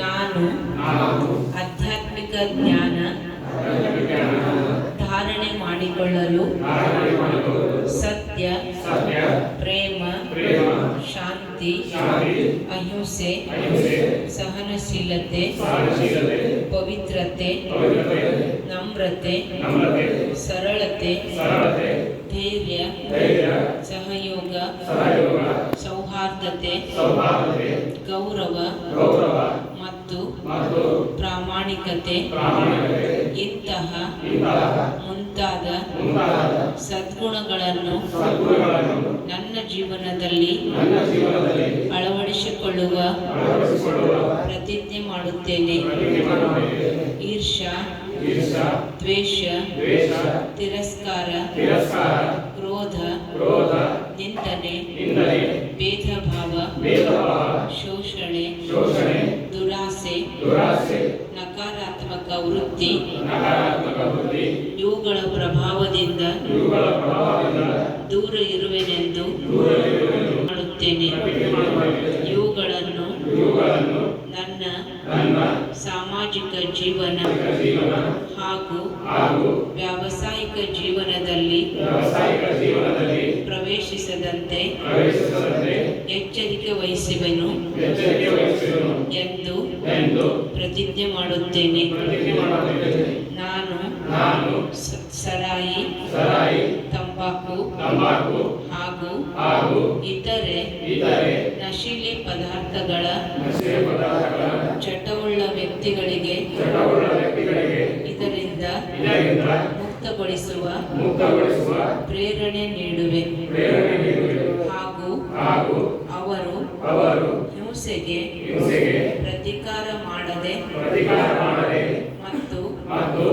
ನಾನು ಆಧ್ಯಾತ್ಮಿಕ ಜ್ಞಾನ ಧಾರಣೆ ಮಾಡಿಕೊಳ್ಳಲು ಸತ್ಯ, ಪ್ರೇಮ, ಶಾಂತಿ, ಅಹಿಂಸೆ, ಸಹನಶೀಲತೆ, ಪವಿತ್ರತೆ, ನಮ್ರತೆ, ಸರಳತೆ, ಧೈರ್ಯ, ಸಹಯೋಗ ಸೌಹಾರ್ದತೆ ಗೌರವ ಮತ್ತು ಪ್ರಾಮಾಣಿಕತೆ ಇಂತಹ ಮುಂತಾದ ಸದ್ಗುಣಗಳನ್ನು ನನ್ನ ಜೀವನದಲ್ಲಿ ಅಳವಡಿಸಿಕೊಳ್ಳುವ ಪ್ರತಿಜ್ಞೆ ಮಾಡುತ್ತೇನೆ. ಈರ್ಷ ದ್ವೇಷ ತಿರಸ್ಕಾರ ಕ್ರೋಧ ನಿಂದನೆ ಭೇದ ಭಾವ ಶೋಷಣೆ ದುರಾಸೆ ನಕಾರಾತ್ಮಕ ವೃತ್ತಿ ಇವುಗಳ ಪ್ರಭಾವದಿಂದ ದೂರ ಇರುವೆನೆಂದು ಮಾಡುತ್ತೇನೆ ಇವುಗಳನ್ನು ನನ್ನ ಸಾಮಾಜಿಕ ಜೀವನ ಹಾಗೂ ವ್ಯಾವಸಾಯಿಕ ಜೀವನದಲ್ಲಿ ಪ್ರವೇಶಿಸದಂತೆ ಎಚ್ಚರಿಕೆ ವಹಿಸುವೆನು ಎಂದು ಪ್ರತಿಜ್ಞೆ ಮಾಡುತ್ತೇನೆ. ನಾನು ಸರಾಯಿ ತಂಬಾಕು ಹಾಗೂ ಇತರೆ ನಶೀಲಿ ಪದಾರ್ಥಗಳ ಮುಕ್ತಗೊಳಿಸುವ ಮುಕ್ತಗೊಳಿಸುವ ಪ್ರೇರಣೆ ನೀಡುವೆ. ಪ್ರೇರಣೆ ನೀಡುವೆ. ಹಾಗೂ ಹಾಗೂ ಅವರು ಅವರು ಹಿಂಸೆಗೆ ಹಿಂಸೆಗೆ ಪ್ರತಿಕಾರ ಮಾಡದೆ ಪ್ರತಿಕಾರ ಮಾಡದೆ ಮತ್ತು ಮತ್ತು